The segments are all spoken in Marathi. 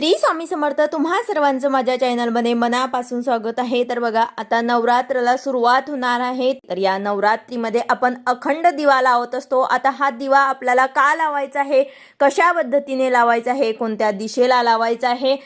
श्री स्वामी समर्थ तुम्हा सर्वांचं माझ्या चॅनलमध्ये मनापासून स्वागत आहे. तर बघा आता नवरात्रला सुरुवात होणार आहे. तर या नवरात्रीमध्ये आपण अखंड दिवा लावत असतो. आता हा दिवा आपल्याला का लावायचा आहे? कशा पद्धतीने लावायचा आहे? कोणत्या दिशेला लावायचा आहे?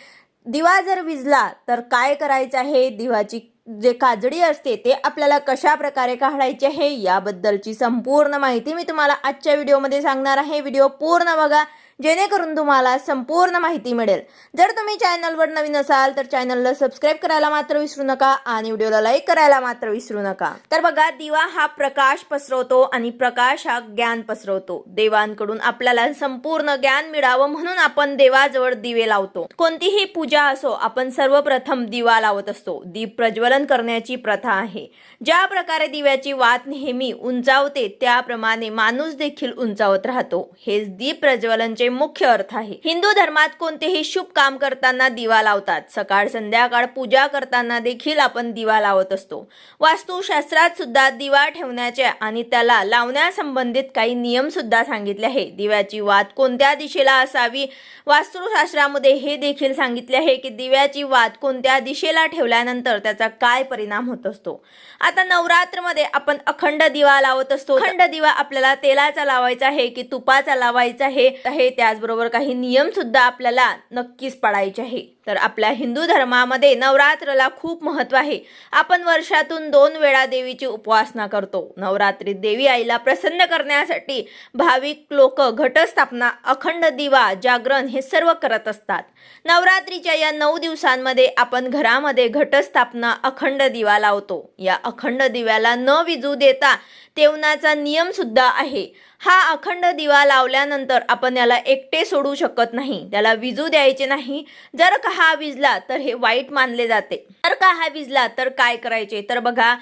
दिवा जर विजला तर काय करायचं आहे? दिवाची जे काजडी असते ते आपल्याला कशा प्रकारे काढायचे आहे? याबद्दलची संपूर्ण माहिती मी तुम्हाला आजच्या व्हिडिओमध्ये सांगणार आहे. व्हिडिओ पूर्ण बघा. जेणेकरून तुम्हाला संपूर्ण माहिती मिळेल. जर तुम्ही चॅनलवर नवीन असाल तर चॅनलला सबस्क्राईब करायला मात्र विसरू नका आणि व्हिडिओला लाईक करायला मात्र विसरू नका. तर बघा दिवा हा प्रकाश पसरवतो आणि प्रकाश हा ज्ञान पसरवतो. देवांकडून आपल्याला संपूर्ण ज्ञान मिळावं म्हणून आपण देवाजवळ दिवे लावतो. कोणतीही पूजा असो आपण सर्वप्रथम दिवा लावत असतो. दीप प्रज्वलन करण्याची प्रथा आहे. ज्या प्रकारे दिव्याची वात नेहमी उंचावते त्याप्रमाणे माणूस देखील उंचावत राहतो. हेच दीप प्रज्वलनचे मुख्य अर्थ आहे. हिंदू धर्मात कोणतेही शुभ काम करताना दिवा लावतात. सकाळ संध्याकाळ पूजा करताना देखील आपण दिवा लावत असतो. वास्तुशास्त्रात सुद्धा दिवा ठेवण्याचे आणि त्याला लावण्यासंबंधित काही नियम सुद्धा सांगितले आहे. दिव्याची वात कोणत्या दिशेला असावी? वास्तुशास्त्रामध्ये हे देखील सांगितले आहे की दिव्याची वात कोणत्या दिशेला ठेवल्यानंतर त्याचा काय परिणाम होत असतो. आता नवरात्रमध्ये आपण अखंड दिवा लावत असतो. अखंड दिवा आपल्याला तेलाचा लावायचा आहे की तुपाचा लावायचा आहे. आहे त्याचबरोबर काही नियम सुद्धा आपल्याला नक्कीच पाळायचे आहे. तर आपल्या हिंदू धर्मामध्ये नवरात्रला खूप महत्त्व आहे. आपण वर्षातून दोन वेळा देवीची उपासना करतो. नवरात्रीत देवी आईला प्रसन्न करण्यासाठी भाविक लोक घटस्थापना अखंड दिवा जागरण हे सर्व करत असतात. नवरात्रीच्या या नऊ दिवसांमध्ये आपण घरामध्ये घटस्थापना अखंड दिवा लावतो. या अखंड दिव्याला न विजू देता तेवणाचा नियम सुद्धा आहे. हा अखंड दिवा लावल्यानंतर आपण याला एकटे सोडू शकत नाही. त्याला विजू द्यायचे नाही. जर का हा विजला तर हे वाईट मानले जाते. जर का हा विजला तर काय करायचे? तर बघा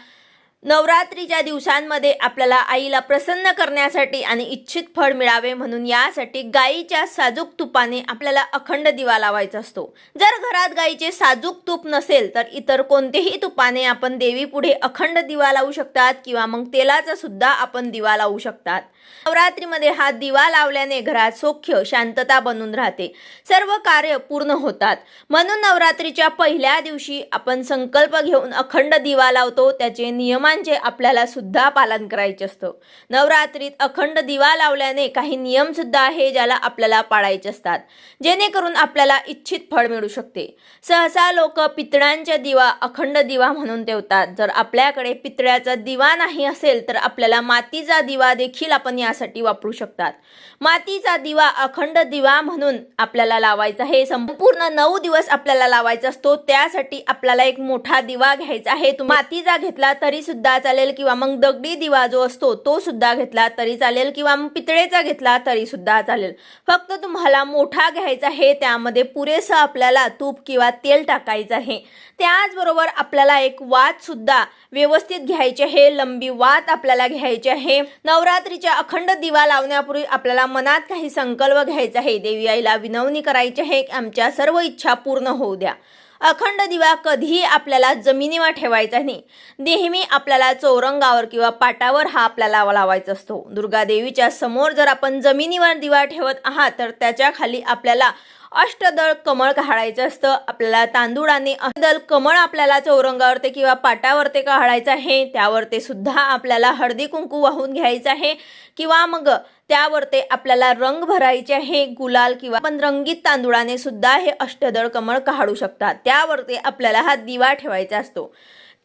नवरात्रीच्या दिवसांमध्ये आपल्याला आईला प्रसन्न करण्यासाठी आणि इच्छित फळ मिळावे म्हणून यासाठी गाईच्या साजूक तुपाने आपल्याला अखंड दिवा लावायचा असतो. जर घरात गाईचे साजूक तूप नसेल तर इतर कोणतेही तुपाने आपण देवी पुढे अखंड दिवा लावू शकतात किंवा मग तेलाचा सुद्धा आपण दिवा लावू शकतात. नवरात्रीमध्ये हा दिवा लावल्याने घरात सौख्य शांतता बनून राहते. सर्व कार्य पूर्ण होतात. म्हणून नवरात्रीच्या पहिल्या दिवशी आपण संकल्प घेऊन अखंड दिवा लावतो. त्याचे नियमांचे आपल्याला सुद्धा पालन करायचे असतं. नवरात्रीत अखंड दिवा लावल्याने काही नियम सुद्धा आहे ज्याला आपल्याला पाळायचे असतात. जेणेकरून आपल्याला इच्छित फळ मिळू शकते. सहसा लोक पितळांच्या दिवा अखंड दिवा म्हणून ठेवतात. जर आपल्याकडे पितळ्याचा दिवा नाही असेल तर आपल्याला मातीचा दिवा देखील आपण यासाठी वापरू शकतात. मातीचा दिवा अखंड दिवा म्हणून आपल्याला लावायचा आहे. संपूर्ण नऊ दिवस आपल्याला लावायचा असतो. त्यासाठी आपल्याला एक मोठा दिवा घ्यायचा आहे. मातीचा घेतला तरी सुद्धा सुद्धा चालेल किंवा मग दगडी दिवा जो असतो तो सुद्धा घेतला तरी चालेल किंवा मग पितळेचा घेतला तरी सुद्धा चालेल. फक्त तुम्हाला मोठा घ्यायचा आहे त्यामध्ये पुरेसं आपल्याला तूप किंवा तेल टाकायचं आहे. त्याचबरोबर आपल्याला एक वात सुद्धा व्यवस्थित घ्यायचे आहे लंबी वात आपल्याला घ्यायची आहे. नवरात्रीच्या अखंड दिवा लावण्यापूर्वी आपल्याला मनात काही संकल्प घ्यायचा आहे. देवी आईला विनवणी करायची आहे आमच्या सर्व इच्छा पूर्ण होऊ द्या. अखंड दिवा कधीही आपल्याला जमिनीवर ठेवायचा नाही. नेहमी आपल्याला चौरंगावर किंवा पाटावर हा आपल्याला लावायचा असतो. दुर्गा देवीच्या समोर जर आपण जमिनीवर दिवा ठेवत आहात तर त्याच्याखाली आपल्याला अष्टदळ कमळ काढायचं असतं. आपल्याला तांदूळाने अष्टदल कमळ आपल्याला चौरंगावरती किंवा पाटावरती काढायचं आहे. त्यावर ते सुद्धा आपल्याला हळदी कुंकू वाहून घ्यायचं आहे. किंवा मग त्यावर ते आपल्याला रंग भरायचे आहे. गुलाल किंवा आपण रंगीत तांदूळाने सुद्धा हे अष्टदळ कमळ काढू शकतात त्यावरती आपल्याला हा दिवा ठेवायचा असतो.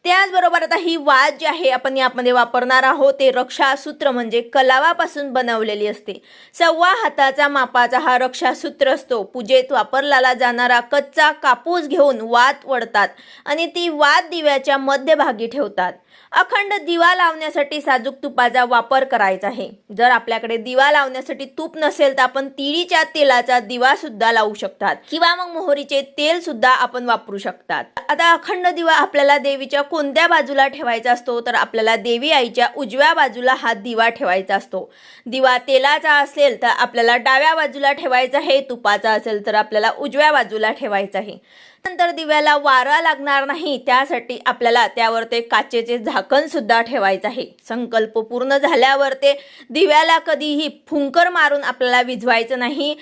त्याचबरोबर आता ही वाद जी आहे आपण यामध्ये वापरणार आहोत ते रक्षासूत्र म्हणजे कलावापासून बनवलेली असते. सव्वा हाताचा मापाचा हा रक्षासूत्र असतो. पूजेत वापरला जाणारा कच्चा कापूस घेऊन वात वडतात आणि ती वात दिव्याच्या मध्यभागी ठेवतात. अखंड दिवा लावण्यासाठी साजूक तुपाचा वापर करायचा आहे. जर आपल्याकडे दिवा लावण्यासाठी तूप नसेल तर आपण तिळीच्या तेलाचा दिवा सुद्धा लावू शकतात. किंवा मग मोहरीचे तेल सुद्धा आपण वापरू शकतात. आता अखंड दिवा आपल्याला देवीच्या कोणत्या बाजूला ठेवायचा असतो? तर आपल्याला देवी आईच्या उजव्या बाजूला हा दिवा ठेवायचा असतो. दिवा तेलाचा असेल तर आपल्याला डाव्या बाजूला ठेवायचा आहे. तुपाचा असेल तर आपल्याला उजव्या बाजूला ठेवायचा आहे. नंतर दिव्याला वारा लागणार नाही. त्यासाठी आपल्याला त्यावर ते काचेचे झाकणसुद्धा ठेवायचं आहे. संकल्प पूर्ण झाल्यावर ते दिव्याला कधीही फुंकर मारून आपल्याला विझवायचं नाही.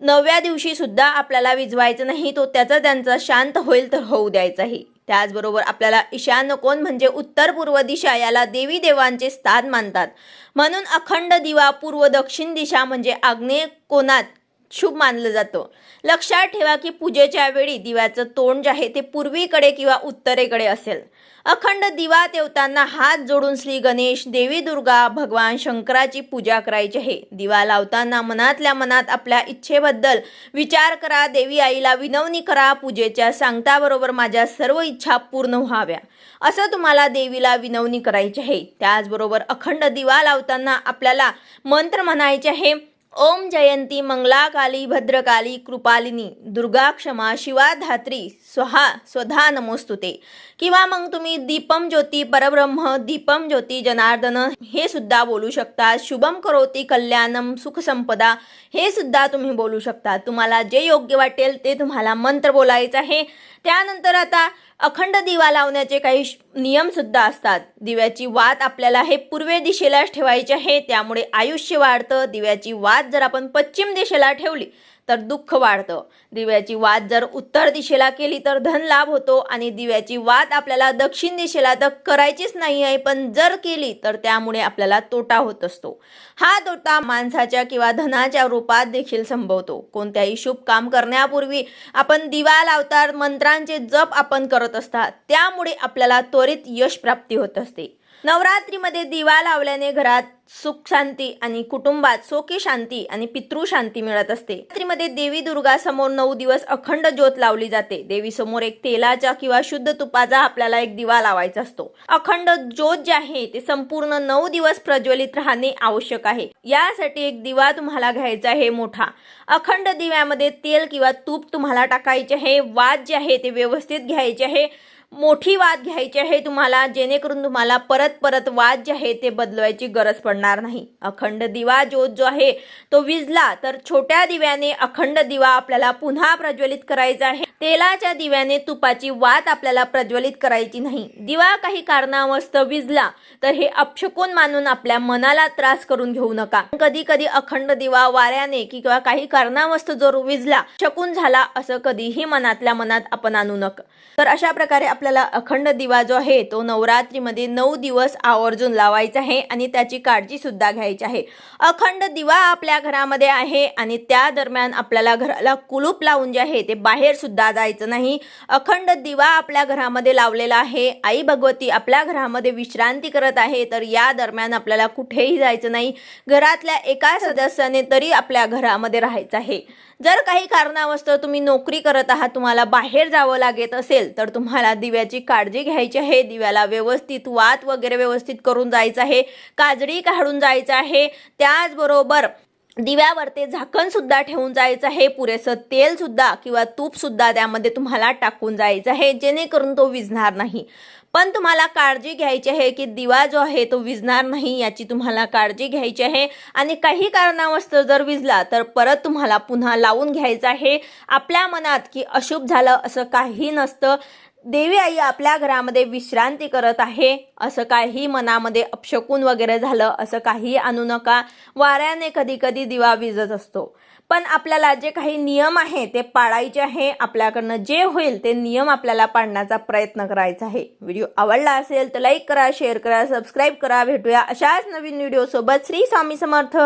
नवव्या दिवशीसुद्धा आपल्याला विझवायचं नाही तो त्याचा त्यांचा शांत होईल तर होऊ द्यायचाही त्याचबरोबर आपल्याला ईशान्य कोण म्हणजे उत्तर पूर्व दिशा याला देवी देवांचे स्थान मानतात. म्हणून अखंड दिवा पूर्व दक्षिण दिशा म्हणजे आग्नेय कोणात शुभ मानलं जातं. लक्षात ठेवा की पूजेच्या वेळी दिव्याचं तोंड जे आहे ते पूर्वीकडे किंवा उत्तरेकडे असेल. अखंड दिवा देवतांना हात जोडून श्री गणेश देवी दुर्गा भगवान शंकराची पूजा करायची आहे. दिवा लावताना मनातल्या मनात आपल्या इच्छेबद्दल विचार करा देवी आईला विनवणी करा पूजेच्या सांगताबरोबर माझ्या सर्व इच्छा पूर्ण व्हाव्या. असं तुम्हाला देवीला विनवणी करायची आहे. त्याचबरोबर अखंड दिवा लावताना आपल्याला मंत्र म्हणायचे आहे ओम जयंती मंगलाकाली भद्रकाली कृपालिनी दुर्गा क्षमा शिवा धात्री स्वहा स्वधा नमोस्तुते. किंवा मग तुम्ही दीपम ज्योती परब्रह्म दीपम ज्योती जनार्दन हे सुद्धा बोलू शकता. शुभम करोती कल्याणम सुखसंपदा हे सुद्धा तुम्ही बोलू शकता. तुम्हाला जे योग्य वाटेल ते तुम्हाला मंत्र बोलायचं आहे. त्यानंतर आता अखंड दिवा लावण्याचे काही नियमसुद्धा नियम सुद्धा असतात. दिव्याची वात आपल्याला हे पूर्वे दिशेलाच ठेवायची आहे. त्यामुळे आयुष्य वाढतं. दिव्याची वात जर आपण पश्चिम दिशेला ठेवली तर दुःख वाढतं. दिव्याची वात जर उत्तर दिशेला केली तर धन लाभ होतो आणि दिव्याची वात आपल्याला दक्षिण दिशेला तर करायचीच नाही आहे पण जर केली तर त्यामुळे आपल्याला तोटा होत असतो. हा तोटा माणसाच्या किंवा धनाच्या रूपात देखील संभवतो. कोणत्याही शुभ काम करण्यापूर्वी आपण दिवा लावतात मंत्रांचे जप आपण करत असतात त्यामुळे आपल्याला त्वरित यश प्राप्ती होत असते. नवरात्रीमध्ये दिवा लावल्याने घरात सुख शांती आणि कुटुंबात सोकी शांती आणि पितृ शांती मिळत असते. रात्रीमध्ये देवी दुर्गा समोर नऊ दिवस अखंड ज्योत लावली जाते. देवी समोर एक तेलाचा किंवा शुद्ध तुपाचा आपल्याला एक दिवा लावायचा असतो. अखंड ज्योत जे आहे ते संपूर्ण नऊ दिवस प्रज्वलित राहणे आवश्यक आहे. यासाठी एक दिवा तुम्हाला घ्यायचा आहे मोठा. अखंड दिव्यामध्ये तेल किंवा तूप तुम्हाला टाकायचे आहे. वाद जे आहे ते व्यवस्थित घ्यायचे आहे. मोठी वाद घ्यायची आहे तुम्हाला जेणेकरून तुम्हाला परत परत वाद जे आहे ते बदलवायची गरज पडणार नाही. अखंड दिवा ज्योत जो आहे तो विजला तर छोट्या दिव्याने अखंड दिवा आपल्याला पुन्हा प्रज्वलित करायचा आहे. तेलाच्या दिव्याने तुपाची वात आपल्याला प्रज्वलित करायची नाही. दिवा काही कारणावस्तव विजला तर हे अपशकून मानून आपल्या मनाला त्रास करून घेऊ नका. कधी कधी अखंड दिवा वाऱ्याने किंवा काही कारणावस्तव जर विजला शकून झाला असं कधीही मनातल्या मनात आपण आणू नका. तर अशा प्रकारे आपल्याला अखंड दिवा जो आहे तो नवरात्रीमध्ये नऊ दिवस आवर्जून लावायचा आहे आणि त्याची काळजी सुद्धा घ्यायची आहे. अखंड दिवा आपल्या घरामध्ये आहे आणि त्या दरम्यान आपल्याला घराला कुलूप लावून जे आहे ते बाहेर सुद्धा जायचं नाही. अखंड दिवा आपल्या घरामध्ये लावलेला आहे. आई भगवती आपल्या घरामध्ये विश्रांती करत आहे तर या दरम्यान आपल्याला कुठेही जायचं नाही. घरातल्या एका सदस्याने तरी आपल्या घरामध्ये राहायचं आहे. जर काही कारणावस्तव तुम्ही नोकरी करत आहात तुम्हाला बाहेर जावं लागत असेल तर तुम्हाला दिव्याची काळजी घ्यायची आहे. दिव्याला व्यवस्थित वात वगैरे व्यवस्थित करून जायचं आहे. काजळी काढून जायचं आहे. त्याचबरोबर दिव्यावर ते झाकणसुद्धा ठेवून जायचं आहे. पुरेसं तेलसुद्धा किंवा तूपसुद्धा त्यामध्ये तुम्हाला टाकून जायचं आहे. जेणेकरून तो विझणार नाही. पण तुम्हाला काळजी घ्यायची आहे की दिवा जो आहे तो विझणार नाही याची तुम्हाला काळजी घ्यायची आहे. आणि काही कारणावस्तव जर विझला तर परत तुम्हाला पुन्हा लावून घ्यायचं आहे. आपल्या मनात की अशुभ झालं असं काही नसतं. देवी आई आपल्या घरामध्ये विश्रांती करत आहे. असं काही मनामध्ये अपशकून वगैरे झालं असं काही आणू नका. वाऱ्याने कधी कधी दिवा विजत असतो. पण आपल्याला जे काही नियम आहे ते पाळायचे आहे. आपल्याकडनं जे होईल ते नियम आपल्याला पाळण्याचा प्रयत्न करायचा आहे. व्हिडिओ आवडला असेल तर लाईक करा शेअर करा सबस्क्राईब करा. भेटूया अशाच नवीन व्हिडिओसोबत. श्री स्वामी समर्थ.